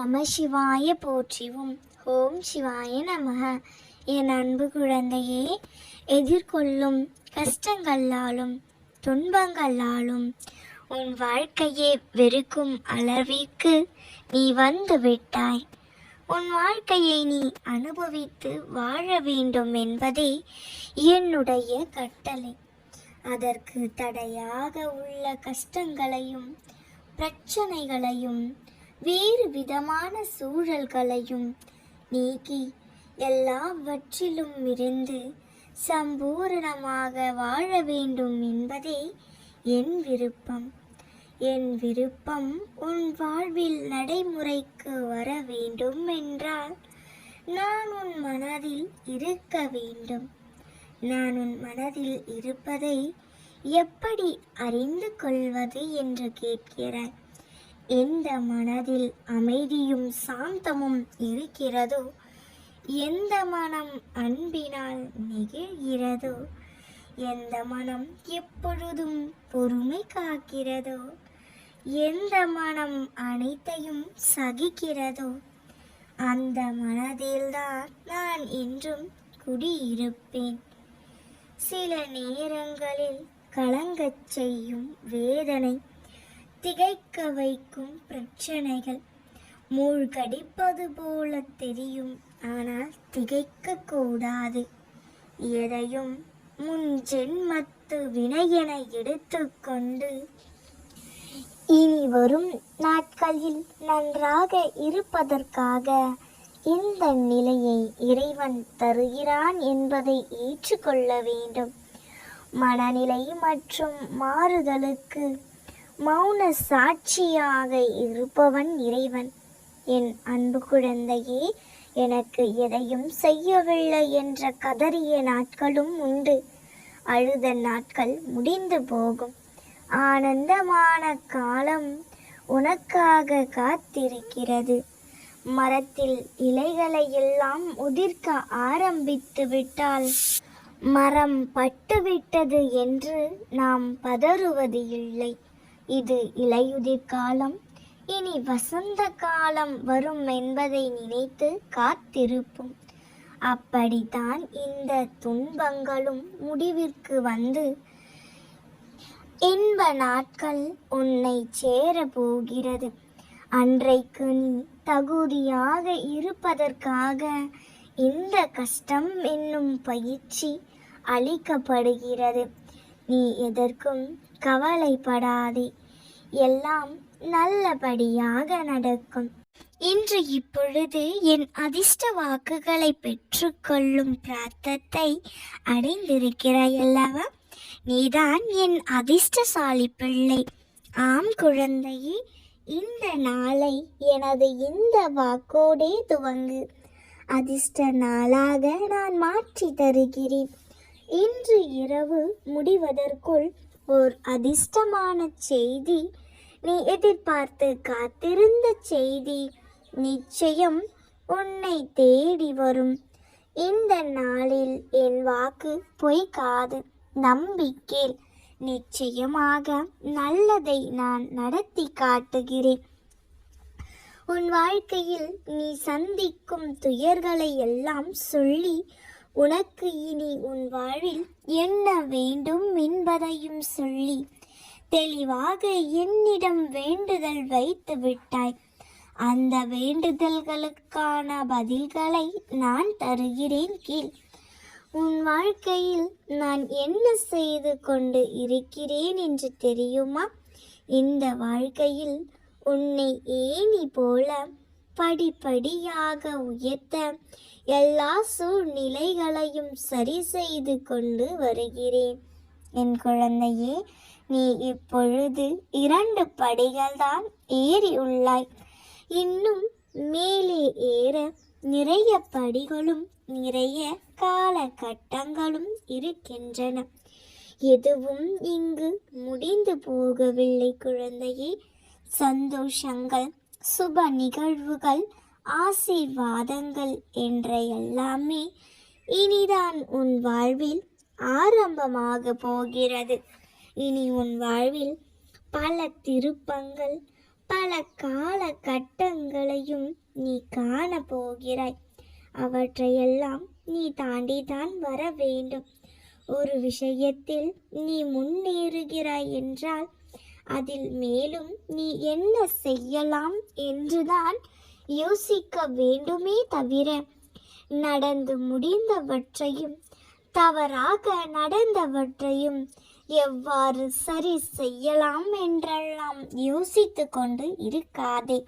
நம சிவாய போற்றிவும். ஓம் சிவாய நமக. என் அன்பு குழந்தையே எதிர்கொள்ளும் கஷ்டங்களாலும் துன்பங்களாலும் உன் வாழ்க்கையை வெறுக்கும் அளவிற்கு நீ வந்து விட்டாய். உன் வாழ்க்கையை நீ அனுபவித்து வாழ வேண்டும் என்பதே என்னுடைய கட்டளை. அதற்கு தடையாக உள்ள கஷ்டங்களையும் பிரச்சனைகளையும் வேறு விதமான சூழல்களையும் நீக்கி எல்லாவற்றிலும் இருந்து சம்பூரணமாக வாழ வேண்டும் என்பதே என் விருப்பம். என் விருப்பம் உன் வாழ்வில் நடைமுறைக்கு வர வேண்டும் என்றால் நான் உன் மனதில் இருக்க வேண்டும். நான் உன் மனதில் இருப்பதை எப்படி அறிந்து கொள்வது என்று கேட்கிறாய் எந்த மனதில் அமைதியும் சாந்தமும் இருக்கிறதோ? எந்த மனம் அன்பினால் நெகிழ்கிறதோ? எந்த மனம் எப்பொழுதும் பொறுமை காக்கிறதோ? எந்த மனம் அனைத்தையும் சகிக்கிறதோ? அந்த மனதில்தான் நான் என்றும் குடியிருப்பேன். சில நேரங்களில் கலங்கச் செய்யும் வேதனை திகைக்க வைக்கும் பிரச்சனைகள். மூழ்கடிப்பது போல தெரியும் ஆனால் திகைக்க கூடாது. எதையும் முன் ஜென்மத்து வினையென எடுத்துக்கொண்டு இனி வரும் நாட்களில் நன்றாக இருப்பதற்காக இந்த நிலையை இறைவன் தருகிறான் என்பதை ஏற்றுக்கொள்ள வேண்டும். மனநிலை மற்றும் மாறுதலுக்கு மௌன சாட்சியாக இருப்பவன் இறைவன். என் அன்பு குழந்தையே எனக்கு எதையும் செய்யவில்லை என்ற கதறிய நாட்களும் உண்டு. அழுத நாட்கள் முடிந்து போகும். ஆனந்தமான காலம் உனக்காக காத்திருக்கிறது. மரத்தில் இலைகளை எல்லாம் உதிர்க்க ஆரம்பித்து விட்டால் மரம் பட்டுவிட்டது என்று நாம் பதறுவது இல்லை இது இலையுதிர் காலம். இனி வசந்த காலம் வரும் என்பதை நினைத்து காத்திருப்போம். அப்படித்தான் இந்த துன்பங்களும் முடிவிற்கு வந்து இன்ப நாட்கள் உன்னை சேர போகிறது. அன்றைக்கு நீ தகுதியாக இருப்பதற்காக இந்த கஷ்டம் என்னும் பயிற்சி அளிக்கப்படுகிறது. நீ எதற்கும் கவலைப்படாதே. எல்லாம் நல்லபடியாக நடக்கும். இன்று இப்பொழுது என் அதிர்ஷ்ட வாக்குகளை பெற்றுக்கொள்ளும் பிரார்த்தத்தை அடைந்திருக்கிறாய் அல்லவா? நீதான் என் அதிர்ஷ்டசாலி பிள்ளை. ஆம் குழந்தையே இந்த நாளை எனது இந்த வாக்கோடே துவங்கு. அதிர்ஷ்ட நாளாக நான் மாற்றி தருகிறேன். இன்று இரவு முடிவதற்குள் ஓர் அதிர்ஷ்டமான செய்தி. நீ எதிர்பார்த்து காத்திருந்த செய்தி நிச்சயம் உன்னை தேடி வரும். இந்த நாளில் என் வாக்கு பொய்க்காது. நம்பிக்கேல் நிச்சயமாக நல்லதை நான் நடத்தி காட்டுகிறேன். உன் வாழ்க்கையில் நீ சந்திக்கும் துயர்களை எல்லாம் சொல்லி உனக்கு இனி உன் வாழ்வில் என்ன வேண்டும் என்பதையும் சொல்லி தெளிவாக என்னிடம் வேண்டுதல் வைத்து விட்டாய். அந்த வேண்டுதல்களுக்கான பதில்களை நான் தருகிறேன் கீழ். உன் வாழ்க்கையில் நான் என்ன செய்து கொண்டு இருக்கிறேன் என்று தெரியுமா? இந்த வாழ்க்கையில் உன்னை ஏணி போல படிப்படியாக உயர்த்த எல்லா சூழ்நிலைகளையும் சரி செய்து கொண்டு வருகிறேன். என் குழந்தையே நீ இப்பொழுது இரண்டு படிகள்தான் ஏறியுள்ளாய் இன்னும் மேலே ஏற நிறைய படிகளும் நிறைய காலகட்டங்களும் இருக்கின்றன. எதுவும் இங்கு முடிந்து போகவில்லை குழந்தையே. சந்தோஷங்கள் சுப நிகழ்வுகள் ஆசீர்வாதங்கள் என்ற எல்லாமே இனிதான் உன் வாழ்வில் ஆரம்பமாக போகிறது. இனி உன் வாழ்வில் பல திருப்பங்கள் பல கால கட்டங்களையும் நீ காண போகிறாய். அவற்றையெல்லாம் நீ தாண்டிதான் வர வேண்டும். ஒரு விஷயத்தில் நீ முன்னேறுகிறாய் என்றால் அதில் மேலும் நீ என்ன செய்யலாம் என்றுதான் யோசிக்க வேண்டுமே தவிர நடந்து முடிந்தவற்றையும் தவறாக நடந்தவற்றையும் எவ்வாறு சரி செய்யலாம் என்றெல்லாம் யோசித்து கொண்டு இருக்காதே.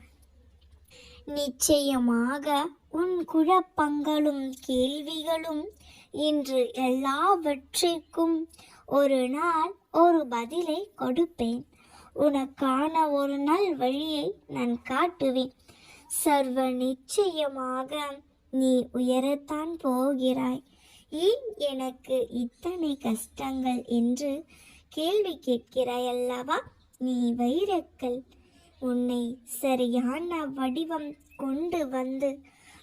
நிச்சயமாக உன் குழப்பங்களும் கேள்விகளும் இன்று எல்லாவற்றிற்கும் ஒரு நாள் ஒரு பதிலை கொடுப்பேன். உனக்கான ஒரு நல் வழியை நான் காட்டுவேன். சர்வ நிச்சயமாக நீ உயரத்தான் போகிறாய். ஏன் எனக்கு இத்தனை கஷ்டங்கள் என்று கேள்வி கேட்கிறாய் அல்லவா? நீ வைரக்கல். உன்னை சரியான வடிவம் கொண்டு வந்து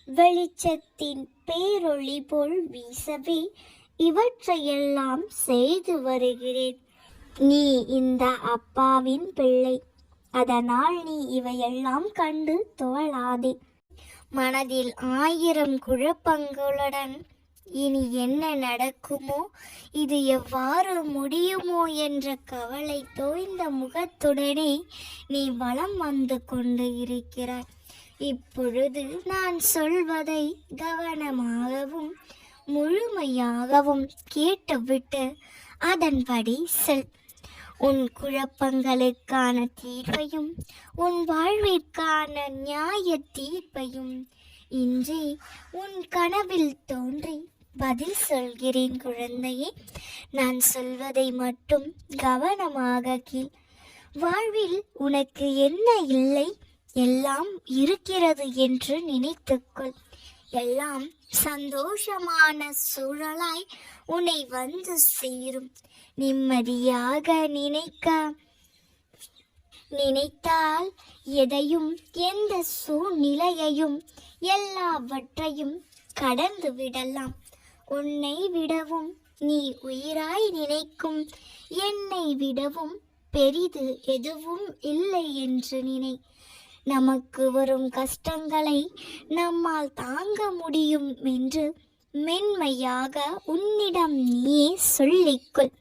வெளிச்சத்தின் பேரொளி போல் வீசவே இவற்றையெல்லாம் செய்து வருகிறேன். நீ இந்த அப்பாவின் பிள்ளை. அதனால் நீ இவையெல்லாம் கண்டு துவளாதே மனதில் ஆயிரம் குழப்பங்களுடன் இனி என்ன நடக்குமோ இது எவ்வாறு முடியுமோ என்ற கவலை தோய்ந்த முகத்துடனே நீ வலம் வந்து கொண்டு இருக்கிறாய். இப்பொழுது நான் சொல்வதை கவனமாகவும் முழுமையாகவும் கேட்டுவிட்டு அதன்படி செல். உன் குழப்பங்களுக்கான தீர்வையும் உன் வாழ்விற்கான நியாய தீர்ப்பையும் இன்றே உன் கனவில் தோன்றி பதில் சொல்கிறேன் குழந்தையே. நான் சொல்வதை மட்டும் கவனமாக கீழ் வாழ்வில் உனக்கு என்ன இல்லை? எல்லாம் இருக்கிறது என்று நினைத்துக்கொள். எல்லாம் சந்தோஷமான சூழலாய் உன்னை வந்து சேரும். நிம்மதியாக நினைக்க. நினைத்தால் எதையும் எந்த சூழ்நிலையையும் எல்லாவற்றையும் கடந்து விடலாம். உன்னை விடவும் நீ உயிராய் நினைக்கும். என்னை விடவும் பெரிது எதுவும் இல்லை என்று நினை. நமக்கு வரும் கஷ்டங்களை நம்மால் தாங்க முடியும் என்று மென்மையாக உன்னிடம் நீயே சொல்லிக்கொள்.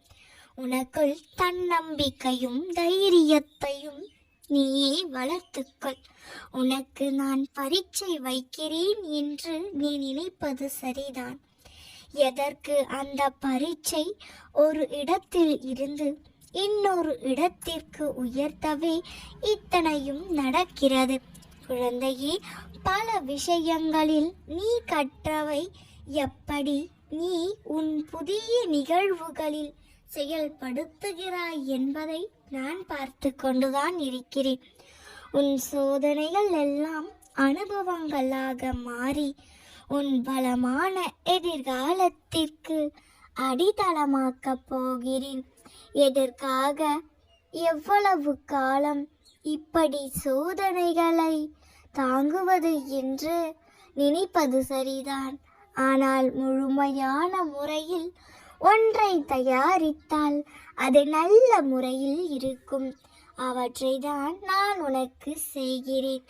உனக்குள் தன்னம்பிக்கையும் தைரியத்தையும் நீயே வளர்த்துக்கொள் உனக்கு நான் பரீட்சை வைக்கிறேன் என்று நீ நினைப்பது சரிதான். எதற்கு அந்த பரீட்சை? ஒரு இடத்தில் இருந்து இன்னொரு இடத்திற்கு உயர்த்தவே இத்தனையும் நடக்கிறது. குழந்தையே பல விஷயங்களில் நீ கற்றவை எப்படி? நீ உன் புதிய நிகழ்வுகளில் செயல்படுத்துகிறாய் என்பதை நான் பார்த்து கொண்டுதான் இருக்கிறேன். உன் சோதனைகள் எல்லாம் அனுபவங்களாக மாறி உன் பலமான எதிர்காலத்திற்கு அடித்தளமாக்கப் போகிறேன். எதற்காக எவ்வளவு காலம் இப்படி சோதனைகளை தாங்குவது என்று நினைப்பது சரிதான். ஆனால் முழுமையான முறையில் ஒன்றை தயாரித்தால் அது நல்ல முறையில் இருக்கும். அவற்றை தான் நான் உனக்கு செய்கிறேன்.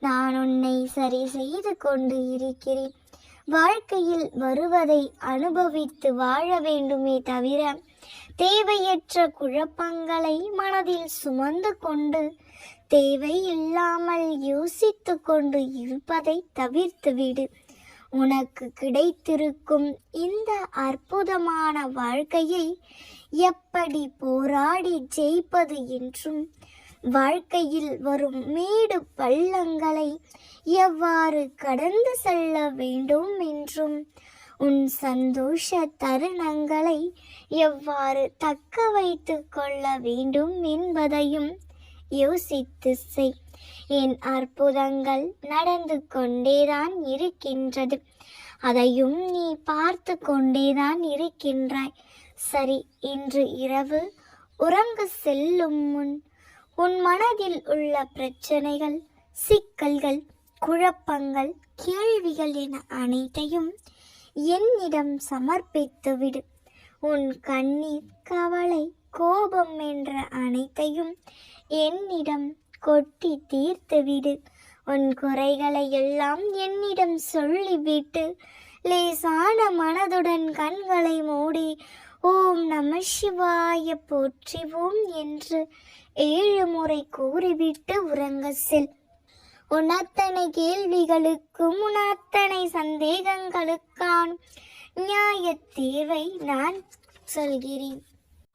நான் உன்னை சரி செய்து கொண்டு இருக்கிறேன். வாழ்க்கையில் வருவதை அனுபவித்து வாழ வேண்டுமே தவிர தேவையற்ற குழப்பங்களை மனதில் சுமந்து கொண்டு தேவை இல்லாமல் யோசித்து கொண்டு இருப்பதை தவிர்த்துவிடு. உனக்கு கிடைத்திருக்கும் இந்த அற்புதமான வாழ்க்கையை எப்படி போராடி ஜெயிப்பது என்றும் வாழ்க்கையில் வரும் மேடு பள்ளங்களை எவ்வாறு கடந்து செல்ல வேண்டும் என்றும் உன் சந்தோஷ தருணங்களை எவ்வாறு தக்க வைத்து கொள்ள வேண்டும் என்பதையும் யோசித்து செய். என் அற்புதங்கள் நடந்து கொண்டேதான் இருக்கின்றது. அதையும் நீ பார்த்து கொண்டேதான் இருக்கின்றாய். சரி இன்று இரவு உறங்கு செல்லும் முன் உன் மனதில் உள்ள பிரச்சனைகள் சிக்கல்கள் குழப்பங்கள் கேள்விகள் என அனைத்தையும் என்னிடம் சமர்ப்பித்துவிடு. உன் கண்ணீர் கவலை கோபம் என்ற அனைத்தையும் என்னிடம் கொட்டி தீர்த்து விடு. உன் குறைகளை எல்லாம் என்னிடம் சொல்லிவிட்டு லேசான மனதுடன் கண்களை மூடி ஓம் நம சிவாய போற்றிவோம் என்று ஏழு முறை கூறிவிட்டு உறங்க செல். உனத்தனை அத்தனை கேள்விகளுக்கும் உனத்தனை சந்தேகங்களுக்கான நியாய தீர்வை நான் சொல்கிறேன்.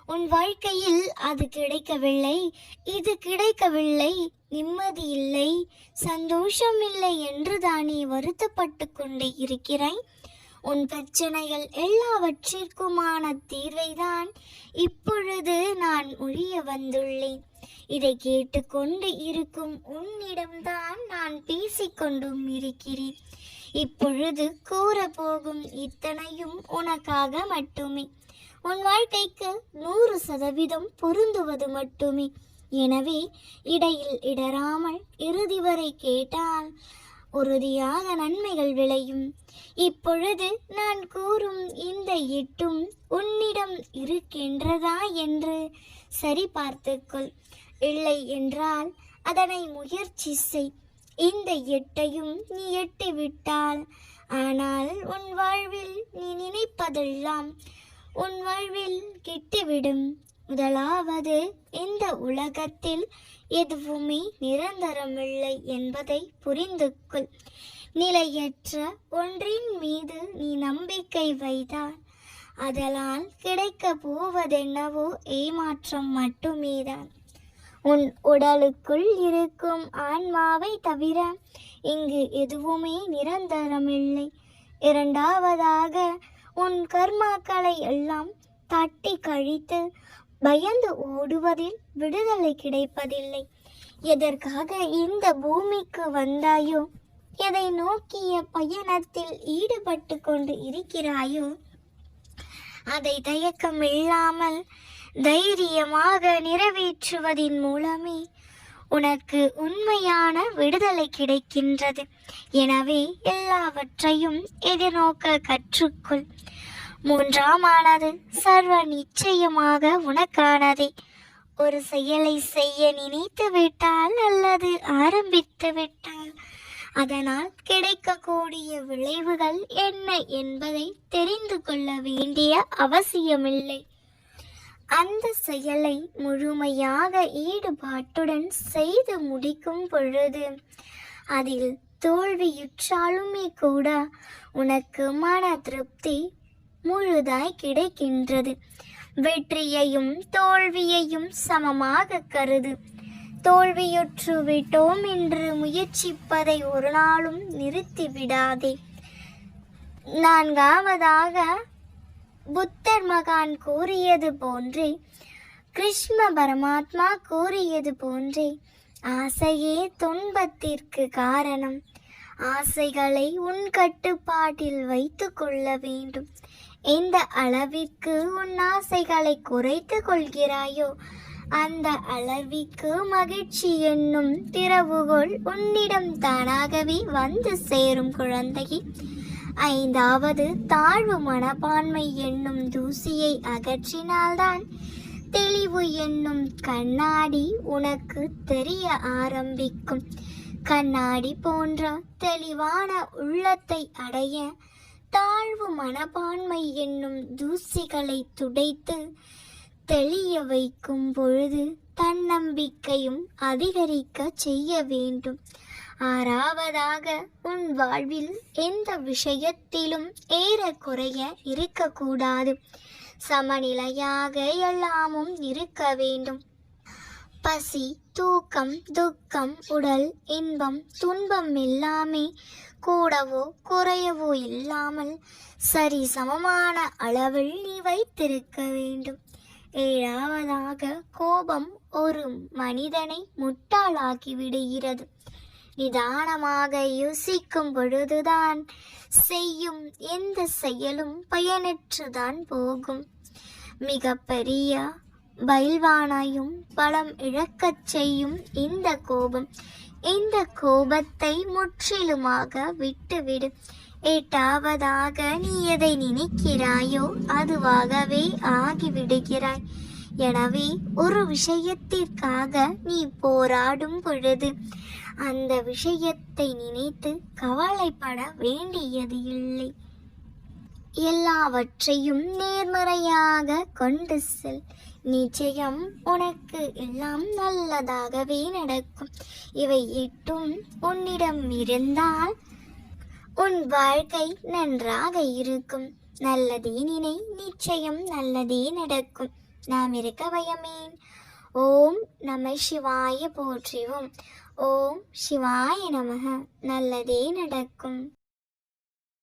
உன் வாழ்க்கையில் அது கிடைக்கவில்லை. இது கிடைக்கவில்லை. நிம்மதி இல்லை. சந்தோஷம் இல்லை என்று தானே வருத்தப்பட்டு கொண்டு இருக்கிறாய் உன் பிரச்சனைகள் எல்லாவற்றிற்குமான தீர்வைதான் இப்பொழுது நான் ஒழிய வந்துள்ளேன். இதை கேட்டுக்கொண்டு இருக்கும் உன்னிடம்தான் நான் பேசிக்கொண்டும் இருக்கிறேன். இப்பொழுது கூறப்போகும் இத்தனையும் உனக்காக மட்டுமே. உன் வாழ்க்கைக்கு நூறு சதவீதம் பொருந்துவது மட்டுமே. எனவே இடையில் இடராமல் இறுதி வரை கேட்டால் உறுதியாக நன்மைகள் விளையும். இப்பொழுது நான் கூறும் இந்த எட்டும் உன்னிடம் இருக்கின்றதா என்று சரி பார்த்துக்கொள். இல்லை என்றால் அதனை முயற்சி செய். இந்த எட்டையும் நீ எட்டி விட்டால் ஆனால் உன் வாழ்வில் நீ நினைப்பதெல்லாம் உன் வாழ்வில் கிட்டிவிடும். முதலாவது இந்த உலகத்தில் எதுவுமே நிரந்தரமில்லை என்பதை புரிந்து கொள் நிலையற்ற ஒன்றின் மீது நீ நம்பிக்கை வைத்தால் அதனால் கிடைக்க போவதென்னவோ ஏமாற்றம் மட்டுமேதான். உன் உடலுக்குள் இருக்கும் ஆன்மாவை தவிர இங்கு எதுவுமே நிரந்தரமில்லை. இரண்டாவதாக உன் கர்மாக்களை எல்லாம் தட்டி கழித்து பயந்து ஓடுவதில் விடுதலை கிடைப்பதில்லை. எதற்காக இந்த பூமிக்கு வந்தாயோ எதை நோக்கிய பயணத்தில் ஈடுபட்டு கொண்டு இருக்கிறாயோ அதை தயக்கம் இல்லாமல் தைரியமாக நிறைவேற்றுவதின் மூலமே உனக்கு உண்மையான விடுதலை கிடைக்கின்றது. எனவே எல்லாவற்றையும் எதிர்நோக்க கற்றுக்கொள். மூன்றாமானது சர்வ நிச்சயமாக உனக்கானதே. ஒரு செயலை செய்ய நினைத்து விட்டால் அல்லது ஆரம்பித்து விட்டால் அதனால் கிடைக்கக்கூடிய விளைவுகள் என்ன என்பதை தெரிந்து கொள்ள வேண்டிய அவசியமில்லை. அந்த செயலை முழுமையாக ஈடுபாட்டுடன் செய்து முடிக்கும் பொழுது அதில் தோல்வியுற்றாலுமே கூட உனக்கு மன திருப்தி முழுதாய் கிடைக்கின்றது. வெற்றியையும் தோல்வியையும் சமமாக கருது. தோல்வியுற்று விட்டோம் என்று முயற்சிப்பதை ஒரு நாளும் நிறுத்திவிடாதே. நான்காவதாக புத்தர் மகான் கூறியது போன்றே கிருஷ்ண பரமாத்மா கூறியது போன்றே ஆசையே துன்பத்திற்கு காரணம். ஆசைகளை உன் கட்டுப்பாட்டில் வைத்து கொள்ள வேண்டும். எந்த அளவிற்கு உன் ஆசைகளை குறைத்து கொள்கிறாயோ அந்த அளவிற்கு மகிழ்ச்சி என்னும் திறவுகோள் உன்னிடம் தானாகவே வந்து சேரும் குழந்தையே. ஐந்தாவது தாழ்வு மனப்பான்மை என்னும் தூசியை அகற்றினால்தான் தெளிவு என்னும் கண்ணாடி உனக்கு தெரிய ஆரம்பிக்கும். கண்ணாடி போன்ற தெளிவான உள்ளத்தை அடைய தாழ்வு மனப்பான்மை என்னும் தூசிகளை துடைத்து தெளிய வைக்கும் பொழுது தன்னம்பிக்கையும் அதிகரிக்க செய்ய வேண்டும். ஆறாவதாக உன் வாழ்வில் எந்த விஷயத்திலும் ஏறக்குறைய இருக்கக்கூடாது. சமநிலையாக எல்லாமும் இருக்க வேண்டும். பசி தூக்கம் துக்கம் உடல் இன்பம் துன்பம் எல்லாமே கூடவோ குறையவோ இல்லாமல் சரி சமமான அளவில் நீ வைத்திருக்க வேண்டும். ஏழாவதாக கோபம் ஒரு மனிதனை முட்டாளாக்கி விடுகிறது. நிதானமாக யோசிக்கும் பொழுதுதான் செய்யும் எந்த செயலும் பயனற்றுதான் போகும். மிக பெரிய பயில்வானாயும் பலம் இழக்கச் செய்யும் இந்த கோபம் இந்த கோபத்தை முற்றிலுமாக விட்டுவிடு. எட்டாவதாக நீ எதை நினைக்கிறாயோ அதுவாகவே ஆகிவிடுகிறாய். எனவே ஒரு விஷயத்திற்காக நீ போராடும் பொழுது அந்த விஷயத்தை நினைத்து கவலைப்பட வேண்டியது இல்லை. எல்லாவற்றையும் நேர்மறையாக கொண்டு செல். நிச்சயம் உனக்கு எல்லாம் நல்லதாகவே நடக்கும். இவை எட்டும் உன்னிடம் இருந்தால் உன் வாழ்க்கை நன்றாக இருக்கும். நல்லதே நினை நிச்சயம் நல்லதே நடக்கும். நாம் இருக்க பயமேன் ஓம் நம சிவாய போற்றிவோம். ஓம் சிவாய நமக. நல்லதே நடக்கும்.